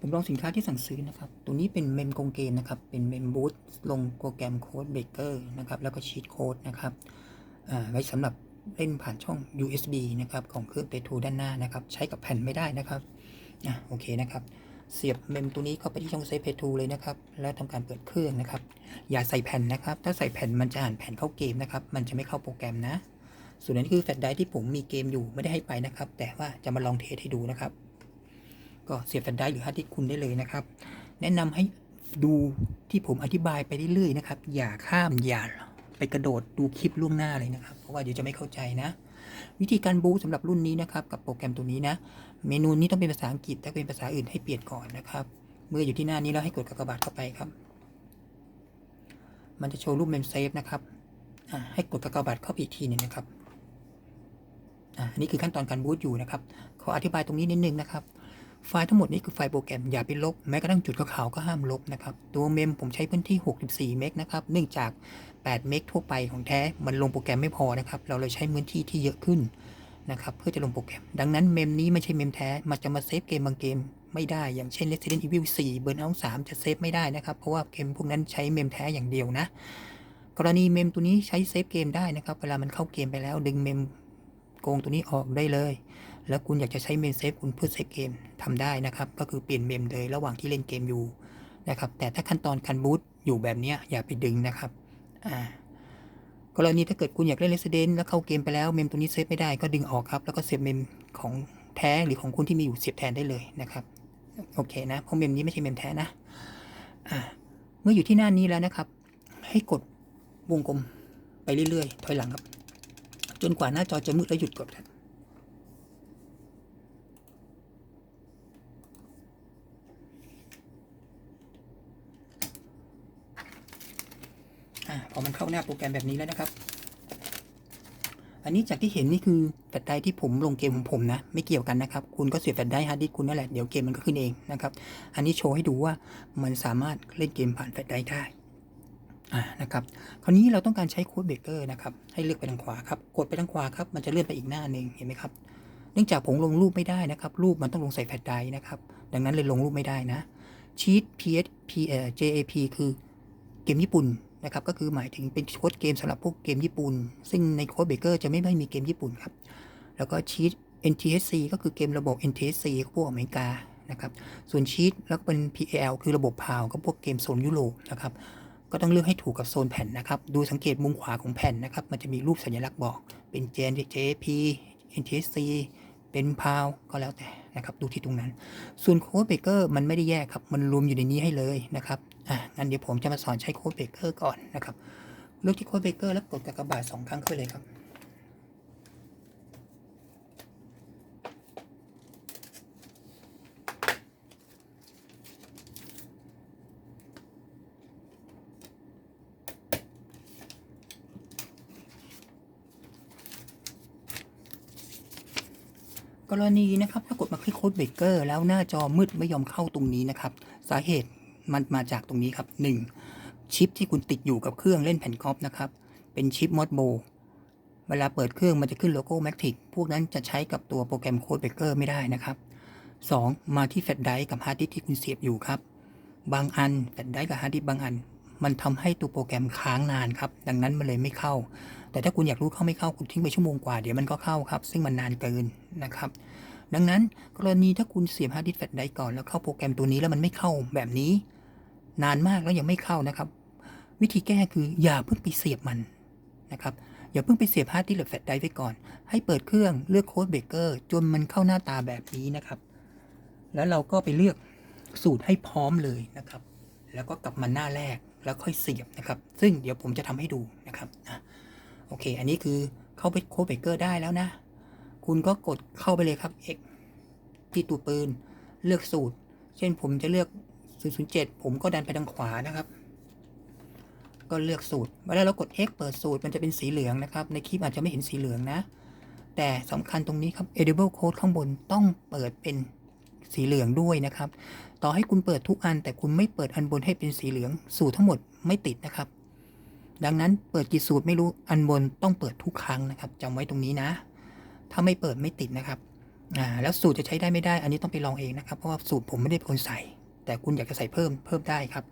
ผมลองสินค้าที่สั่งซื้อนะครับ ตัวนี้เป็นเมมกงเกมนะครับ เป็นเมมบูตลงโปรแกรมโค้ดเบเกอร์นะครับ แล้วก็ชีตโค้ดนะครับไว้สำหรับเล่นผ่านช่อง USB นะครับ ของเครื่องเปทูด้านหน้านะครับ ใช้กับแผ่นไม่ได้นะครับอะโอเคนะครับ เสียบเมมตัวนี้เข้าไปที่ช่องเซฟเพทูเลยนะครับ แล้วทำการเปิดเครื่องนะครับ อย่าใส่แผ่นนะครับ ถ้าใส่แผ่นมันจะอ่านแผ่นเข้าเกมนะครับ มันจะไม่เข้าโปรแกรมนะ ส่วนอันนี้คือแฟลชไดรฟ์ที่ผมมีเกมอยู่ไม่ได้ให้ไปนะครับ แต่ว่าจะมาลองเทสให้ดูนะครับ ก็เสียบแฟลชไดร์หรือฮาร์ดดิสก์คุณได้เลยนะครับ แนะนำให้ดูที่ผมอธิบายไปเรื่อยๆนะครับ อย่าข้ามอย่าไปกระโดดดูคลิปล่วงหน้าเลยนะครับ เพราะว่าเดี๋ยวจะไม่เข้าใจนะ วิธีการบูตสำหรับรุ่นนี้นะครับ กับโปรแกรมตัวนี้นะ เมนูนี้ต้องเป็นภาษาอังกฤษ ถ้าเป็นภาษาอื่นให้เปลี่ยนก่อนนะครับ เมื่ออยู่ที่หน้านี้แล้วให้กดกากบาทเข้าไปครับ มันจะโชว์รูปเมมเซฟนะครับให้กดกากบาทเข้าไปอีกทีหนึงนะครับอันนี้คือขั้นตอนการบูตอยู่นะครับ ขออธิบายตรงนี้นิดนึงนะครับ ไฟล์ทั้งหมดนี้คือไฟล์โปรแกรมอย่าไปลบ แม้กระทั่งจุดขาวๆก็ห้ามลบนะครับ ตัวเมมผมใช้พื้นที่ 64 เมกนะครับ เนื่องจาก 8 เมกทั่วไปของแท้ มันลงโปรแกรมไม่พอนะครับ เราเลยใช้พื้นที่ที่เยอะขึ้นนะครับ เพื่อจะลงโปรแกรม ดังนั้นเมมนี้ไม่ใช่เมมแท้ มันจะมาเซฟเกมบางเกมไม่ได้ อย่างเช่น Resident Evil 4 Burnout 3 จะเซฟไม่ได้นะครับ เพราะว่าเกมพวกนั้นใช้เมมแท้อย่างเดียวนะ กรณีเมมตัวนี้ใช้เซฟเกมได้นะครับ เวลามันเข้าเกมไปแล้ว ดึงเมมโกงตัวนี้ออกได้เลย แล้วคุณอยากจะใช้เมมเซฟคุณเพื่อเซฟเกมทำได้นะครับ ก็คือเปลี่ยนเมมเลยระหว่างที่เล่นเกมอยู่นะครับ แต่ถ้าขั้นตอนการบูตอยู่แบบนี้อย่าไปดึงนะครับอ่ากรณีถ้าเกิดคุณอยากเล่น Resident แล้วเข้าเกมไปแล้วเมมตัวนี้เซฟไม่ได้ก็ดึงออกครับแล้วก็เซฟเมมของแท้หรือของคุณที่มีอยู่เสียบแทนได้เลยนะครับโอเคนะเพราะเมมนี้ไม่ใช่เมมแท้นะอ่าเมื่ออยู่ที่หน้านี้แล้วนะครับ ให้กดวงกลมไปเรื่อยๆถอยหลังครับ จนกว่าหน้าจอจะมืดแล้วหยุดกดครับ พอมันเข้าหน้าโปรแกรมแบบนี้แล้วนะครับ อันนี้จากที่เห็นนี่คือแฟลชไดท์ที่ผมลงเกมของผมนะ ไม่เกี่ยวกันนะครับ คุณก็เสียบแฟลชไดท์ฮาร์ดดิสคุณนั่นแหละ เดี๋ยวเกมมันก็ขึ้นเองนะครับ อันนี้โชว์ให้ดูว่ามันสามารถเล่นเกมผ่านแฟลชไดท์ได้อ่านะครับ คราวนี้เราต้องการใช้โค้ดเบรกเกอร์นะครับ ให้เลือกไปทางขวาครับ กดไปทางขวาครับ มันจะเลื่อนไปอีกหน้าหนึ่งเห็นไหมครับ เนื่องจากผมลงรูปไม่ได้นะครับ รูปมันต้องลงใส่แฟลชไดท์นะครับ ดังนั้นเลยลงรูปไม่ได้นะชีต PS P เอ่อ JAP คือเกมญี่ปุ่น นะครับก็คือหมายถึงเป็นโค้ดเกมสำหรับพวกเกมญี่ปุ่น ซึ่งในโค้ดเบเกอร์จะไม่ไม่มีเกมญี่ปุ่นครับ แล้วก็ชีต NTSC ก็คือเกมระบบ NTSC ก็พวกอเมริกานะครับส่วนชีตแล้วก็เป็น PAL คือระบบพาวก็พวกเกมโซนยุโรปนะครับก็ต้องเลือกให้ถูกกับโซนแผ่นนะครับ ดูสังเกตมุมขวาของแผ่นนะครับ มันจะมีรูปสัญลักษณ์บอก เป็น JN JP NTSC เป็นพาวก็แล้วแต่นะครับ ดูที่ตรงนั้น ส่วนโค้ดเบเกอร์มันไม่ได้แยกครับ มันรวมอยู่ในนี้ให้เลยนะครับ อะงั้นเดี๋ยวผมจะมาสอนใช้โค้ดเบเกอร์ก่อนนะครับเลือกที่โค้ดเบเกอร์แล้วกดกากบาทสองครั้งขึ้นเลยครับ กรณีนะครับถ้ากดมาคลิกโค้ดเบเกอร์แล้วหน้าจอมืดไม่ยอมเข้าตรงนี้นะครับ สาเหตุ มันมาจากตรงนี้ครับ 1. ชิปที่คุณติดอยู่กับเครื่องเล่นแผ่นกอล์ฟนะครับ เป็นชิปมอดโบเวลาเปิดเครื่องมันจะขึ้นโลโก้แม c ทิกพวกนั้นจะใช้กับตัวโปรแกรมโค้ดเบเกอร์ไม่ได้นะครับ 2. มาที่แฟลชไดรฟ์กับฮาร์ดดิสก์ที่คุณเสียบอยู่ครับ บางอันแฟลชไดรฟ์กับฮาร์ดดิสก์บางอัน มันทำให้ตัวโปรแกรมค้างนานครับ ดังนั้นมันเลยไม่เข้า แต่ถ้าคุณอยากรู้เข้าไม่เข้าคุณทิ้งไปชั่วโมงกว่าเดี๋ยวมันก็เข้าครับ ซึ่งมันนานเกินนะครับ ดังนั้นกรณีถ้าคุณเสียบฮาร์ดดิสแฟลชไดร์ก่อนแล้วเข้าโปรแกรมตัวนี้แล้วมันไม่เข้าแบบนี้ นานมากแล้วยังไม่เข้านะครับ วิธีแก้คืออย่าเพิ่งไปเสียบมันนะครับอย่าเพิ่งไปเสียบฮาร์ดดิสก์หรือแฟลชไดร์ไว้ก่อน ให้เปิดเครื่องเลือกโค้ดเบรกเกอร์จนมันเข้าหน้าตาแบบนี้นะครับ แล้วเราก็ไปเลือกสูตรให้พร้อมเลยนะครับ แล้วก็กลับมาหน้าแรกแล้วค่อยเสียบนะครับ ซึ่งเดี๋ยวผมจะทำให้ดูนะครับอะโอเค อันนี้คือเข้าไปโค้ดเบรกเกอร์ได้แล้วนะ คุณก็กดเข้าไปเลยครับ X ที่ตัวปืนเลือกสูตร เช่นผมจะเลือก 007 ผมก็ดันไปทางขวานะครับ ก็เลือกสูตรเวลาเรากด X เปิดสูตรมันจะเป็นสีเหลืองนะครับ ในคลิปอาจจะไม่เห็นสีเหลืองนะ แต่สำคัญตรงนี้ครับ edible code ข้างบนต้องเปิดเป็นสีเหลืองด้วยนะครับ ต่อให้คุณเปิดทุกอัน แต่คุณไม่เปิดอันบนให้เป็นสีเหลือง สูตรทั้งหมดไม่ติดนะครับ ดังนั้นเปิดกี่สูตรไม่รู้อันบนต้องเปิดทุกครั้งนะครับจำไว้ตรงนี้นะ ถ้าไม่เปิดไม่ติดนะครับอ่าแล้วสูตรจะใช้ได้ไม่ได้ อันนี้ต้องไปลองเองนะครับ เพราะว่าสูตรผมไม่ได้เป็นคนใส่ แต่คุณอยากจะใส่เพิ่มเพิ่มได้ครับ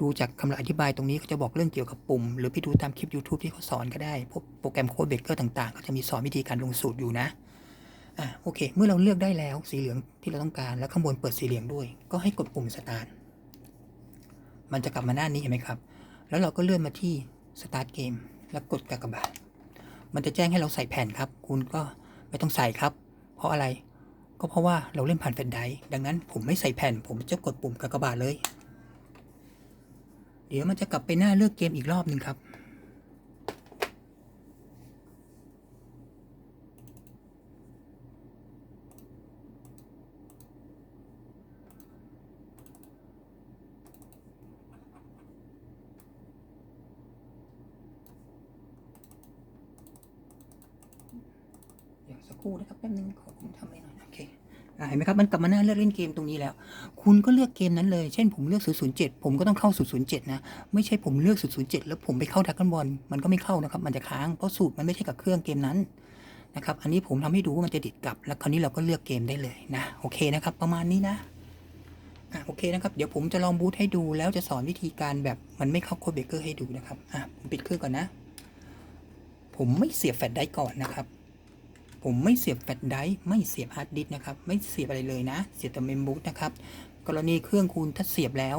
ดูจากคำอธิบายตรงนี้เขาจะบอกเรื่องเกี่ยวกับปุ่ม หรือไปดูตามคลิป YouTube ที่เขาสอนก็ได้ พวกโปรแกรมโค้ดเบเกอร์ต่างๆ ก็จะมีสอนวิธีการลงสูตรอยู่นะ อะโอเค เมื่อเราเลือกได้แล้วสีเหลืองที่เราต้องการแล้วข้างบนเปิดสีเหลืองด้วย ก็ให้กดปุ่มสตาร์ท มันจะกลับมาหน้านี้เห็นไหมครับ แล้วเราก็เลื่อนมาที่สตาร์ทเกมแล้วกดกากบาท มันจะแจ้งให้เราใส่แผ่นครับ คุณก็ไม่ต้องใส่ครับ เพราะอะไร ก็เพราะว่าเราเล่นผ่านแฟลชไดรฟ์ดังนั้นผมไม่ใส่แผ่น ผมจะกดปุ่มกากบาทเลย เดี๋ยวมันจะกลับไปหน้าเลือกเกมอีกรอบหนึ่งครับ สักครู่นะครับแป๊บนึงขอผมทำอะไรหน่อยโอเคเห็นไหมครับมันกลับมาหน้าเลือกเล่นเกมตรงนี้แล้ว คุณก็เลือกเกมนั้นเลย เช่นผมเลือก 007 ผมก็ต้องเข้า 007 นะ ไม่ใช่ผมเลือก 007 แล้วผมไปเข้าดักกันบอลมันก็ไม่เข้านะครับ มันจะค้าง เพราะสูตรมันไม่ใช่กับเครื่องเกมนั้นนะครับ อันนี้ผมทำให้ดูว่ามันจะดิดกลับ แล้วคราวนี้เราก็เลือกเกมได้เลยนะ โอเคนะครับ ประมาณนี้นะอะโอเคนะครับ เดี๋ยวผมจะลองบูทให้ดูแล้วจะสอนวิธีการแบบมันไม่เข้าโคเบเกอร์ให้ดูนะครับ อะผมปิดเครื่องก่อนนะ ผมไม่เสียบแฟลชไดรฟ์ก่อนนะครับ ผมไม่เสียบแฟลชไดร์ไม่เสียบฮาร์ดดิสก์นะครับ ไม่เสียบอะไรเลยนะ เสียบแต่เมมบูทนะครับ กรณีเครื่องคุณถ้าเสียบแล้ว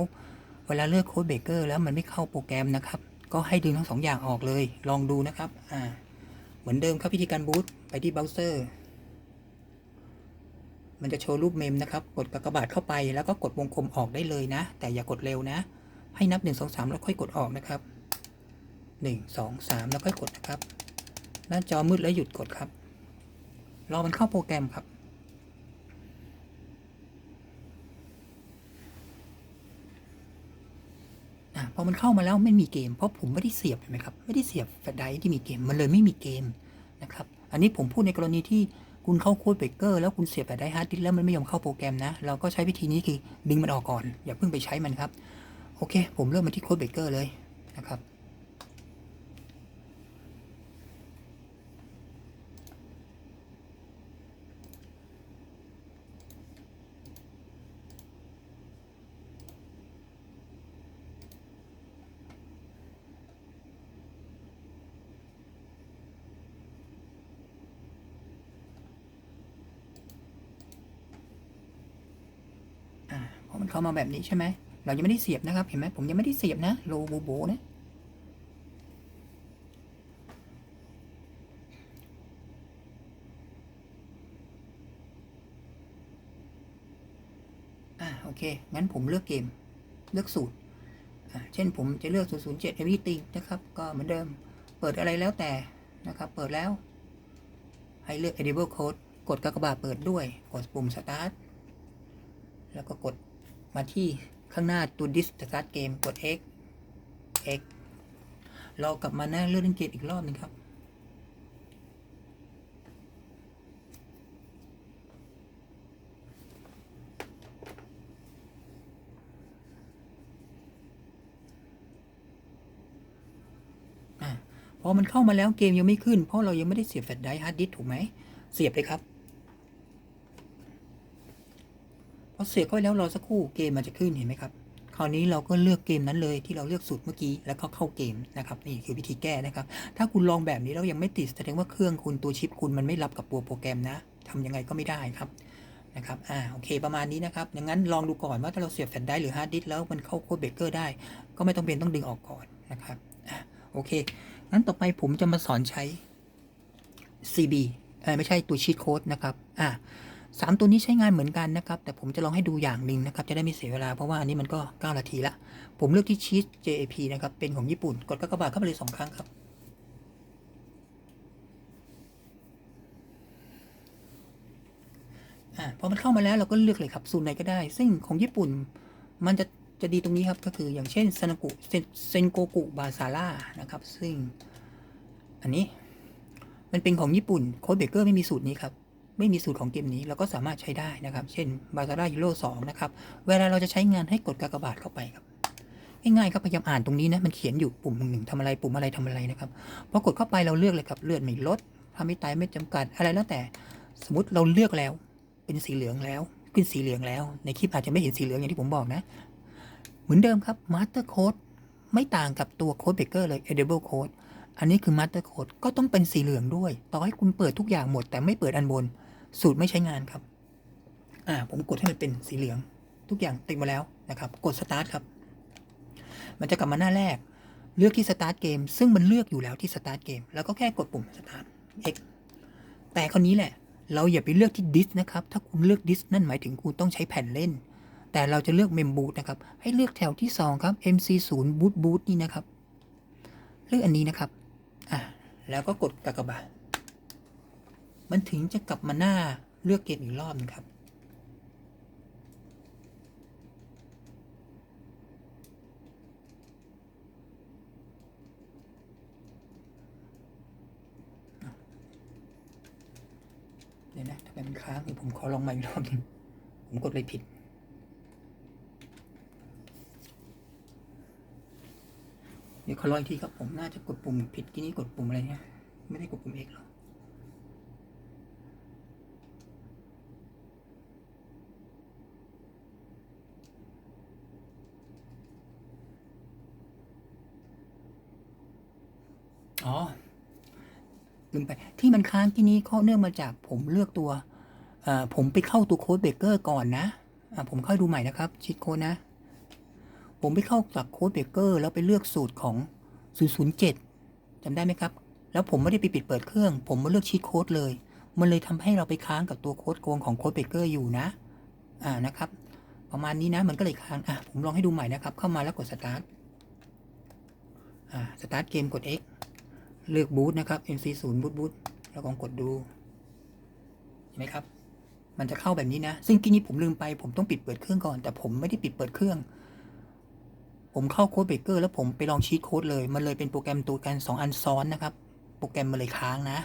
เวลาเลือกโค้ดเบเกอร์แล้วมันไม่เข้าโปรแกรมนะครับ ก็ให้ดึงทั้งสองอย่างออกเลย ลองดูนะครับ อ่า เหมือนเดิมครับวิธีการบูตไปที่เบราว์เซอร์ มันจะโชว์รูปเมมนะครับ กดกากบาทเข้าไปแล้วก็กดวงกลมออกได้เลยนะ แต่อย่ากดเร็วนะ ให้นับ 1 2 3 แล้วค่อยกดออกนะครับ 1 2 3 แล้วค่อยกดนะครับ หน้าจอมืดแล้วหยุดกดครับ รอมันเข้าโปรแกรมครับ พอมันเข้ามาแล้วไม่มีเกม เพราะผมไม่ได้เสียบเห็นไหมครับ ไม่ได้เสียบแฟลชไดร์ที่มีเกม มันเลยไม่มีเกมนะครับ อันนี้ผมพูดในกรณีที่คุณเข้าโค้ดเบเกอร์แล้วคุณเสียบแฟลชไดร์ฮาร์ดดิสแล้วมันไม่ยอมเข้าโปรแกรมนะ เราก็ใช้วิธีนี้คือดึงมันออกก่อน อย่าเพิ่งไปใช้มันครับ โอเค ผมเริ่มมาที่โค้ดเบเกอร์เลยนะครับ มันเข้ามาแบบนี้ใช่ไหม เรายังไม่ได้เสียบนะครับ เห็นไหมผมยังไม่ได้เสียบนะโลโบโบนะอ่าโอเค งั้นผมเลือกเกม เลือกสูตร เช่นผมจะเลือก 007 Everything นะครับ ก็เหมือนเดิม เปิดอะไรแล้วแต่นะครับ เปิดแล้ว ให้เลือก Enable Code กดกากบาเปิดด้วย กดปุ่ม Start แล้วก็กด มาที่ข้างหน้าตัว Disk Start Game กด X X เรากลับมาหน้าเลื่อนเล่นเกมอีกรอบหนึงครับ พอมันเข้ามาแล้วเกมยังไม่ขึ้น เพราะเรายังไม่ได้เสียบแฟลชไดร์ฮาร์ดดิสถูกไหม เสียบเลยครับ พอเสียบเข้าไปแล้วรอสักครู่เกมมันจะขึ้นเห็นไหมครับ คราวนี้เราก็เลือกเกมนั้นเลยที่เราเลือกสูตรเมื่อกี้แล้วก็เข้าเกมนะครับนี่คือวิธีแก้นะครับ ถ้าคุณลองแบบนี้แล้วยังไม่ติดแสดงว่าเครื่องคุณตัวชิปคุณมันไม่รับกับตัวโปรแกรมนะทำยังไงก็ไม่ได้ครับนะครับ อ่า โอเค ประมาณนี้นะครับ ดังนั้นลองดูก่อนว่าถ้าเราเสียบแฟลชไดร์หรือฮาร์ดดิสแล้วมันเข้าโค้ดเบรกเกอร์ได้ ก็ไม่ต้องเป็นต้องดึงออกก่อนนะครับ อ่าโอเค งั้นต่อไปผมจะมาสอนใช้ CB เออไม่ใช่ตัวชีตโค้ดนะครับ อ่า สามตัวนี้ใช้งานเหมือนกันนะครับ แต่ผมจะลองให้ดูอย่างหนึ่งนะครับ จะได้ไม่เสียเวลา เพราะว่าอันนี้มันก็ 9 นาทีละ ผมเลือกที่ชีส JAP นะครับ เป็นของญี่ปุ่น กดกากบาทเข้าไปเลยสองครั้งครับ อ่า พอมันเข้ามาแล้วเราก็เลือกเลยครับ สูตรไหนก็ได้ ซึ่งของญี่ปุ่น มันจะจะดีตรงนี้ครับ ก็คืออย่างเช่นซานากุเซนโกกุบาซาร่านะครับ ซึ่งอันนี้มันเป็นของญี่ปุ่น โค้ดเบเกอร์ไม่มีสูตรนี้ครับ ไม่มีสูตรของเกมนี้เราก็สามารถใช้ได้นะครับ เช่น b a z a r a Hero 2 นะครับ เวลาเราจะใช้งานให้กดกากบาทเข้าไปครับ ง่ายๆครับพยายามอ่านตรงนี้นะ มันเขียนอยู่ปุ่มหนึ่งทำอะไร ปุ่มอะไรทำอะไรนะครับ พอกดเข้าไปเราเลือกเลยครับ เลือดไม่ลดทำไม่ตายไม่จำกัด อะไรแล้วแต่ สมมติเราเลือกแล้ว เป็นสีเหลืองแล้ว ขึ้นสีเหลืองแล้ว ในคลิปอาจจะไม่เห็นสีเหลืองอย่างที่ผมบอกนะ เหมือนเดิมครับ Master Code ไม่ต่างกับตัว Code Breaker เลย Edible Code อันนี้คือ Master Code ก็ต้องเป็นสีเหลืองด้วย ต่อให้คุณเปิดทุกอย่างหมด แต่ไม่เปิดอันบน สูตรไม่ใช้งานครับ อ่า ผมกดให้มันเป็นสีเหลือง ทุกอย่างติดมาแล้วนะครับ กด Start ครับ มันจะกลับมาหน้าแรก เลือกที่ Start Game ซึ่งมันเลือกอยู่แล้วที่ Start Game แล้วก็แค่กดปุ่ม Start X แต่คราวนี้แหละ เราอย่าไปเลือกที่ Disk นะครับ ถ้าคุณเลือก Disk นั่นหมายถึงคุณต้องใช้แผ่นเล่น แต่เราจะเลือก Mem Boot นะครับ ให้เลือกแถวที่ 2 ครับ MC0 Boot Boot นี่นะครับ เลือกอันนี้นะครับ อะแล้วก็กดกากบาท มันถึงจะกลับมาหน้าเลือกเกมอีกรอบนึงครับ เดี๋ยวนะทำไมมันค้างเดี๋ยวผมขอลองใหม่อีกรอบหนึงผมกดเลยผิดเดี๋ยวขอลองอีกทีครับผมน่าจะกดปุ่มผิดที่นี่กดปุ่มอะไรเนี่ยไม่ได้กดปุ่ม X หรอก อ๋อลืมไปที่มันค้างที่นี้ก็เนื่องมาจากผมเลือกตัวผมไปเข้าตัวโค้ดเบเกอร์ก่อนนะะผมเข้าดูใหม่นะครับชีตโค้ดนะ ผมไปเข้าจากโค้ดเบเกอร์แล้วไปเลือกสูตรของ 007จำได้ไหมครับ แล้วผมไม่ได้ไปปิดเปิดเครื่อง ผมมาเลือกชีตโค้ดเลย มันเลยทำให้เราไปค้างกับตัวโค้ดโกงของโค้ดเบเกอร์อยู่นะ อ่านะครับ ประมาณนี้นะมันก็เลยค้างอะผมลองให้ดูใหม่นะครับ เข้ามาแล้วกดสตาร์ทอ่าสตาร์ทเกมกด X เลือกบูทนะครับ MC0 บูทบูทแล้วลองกดดู เห็นไหมครับ มันจะเข้าแบบนี้นะ ซึ่งกี้นี้ผมลืมไป ผมต้องปิดเปิดเครื่องก่อน แต่ผมไม่ได้ปิดเปิดเครื่อง ผมเข้าโค้ดเบรกเกอร์แล้วผมไปลองชีตโค้ดเลย มันเลยเป็นโปรแกรมตัวกันสองอันซ้อนนะครับ โปรแกรมมันเลยค้างนะ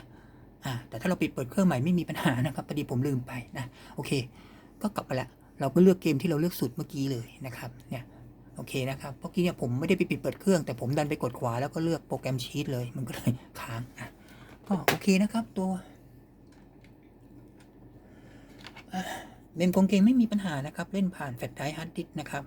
อ่า แต่ถ้าเราปิดเปิดเครื่องใหม่ไม่มีปัญหานะครับพอดีผมลืมไปนะ โอเค ก็กลับไปละ เราก็เลือกเกมที่เราเลือกสุดเมื่อกี้เลยนะครับ เนี่ย โอเคนะครับเมื่อกี้เนี่ยผมไม่ได้ไปปิดเปิดเครื่องแต่ผมดันไปกดขวาแล้วก็เลือกโปรแกรมชีตเลย มันก็เลยค้างอะก็โอเคนะครับตัวเมมกงเกงไม่มีปัญหานะครับ เล่นผ่านแฟลชไดรฟ์ฮาร์ดดิสนะครับ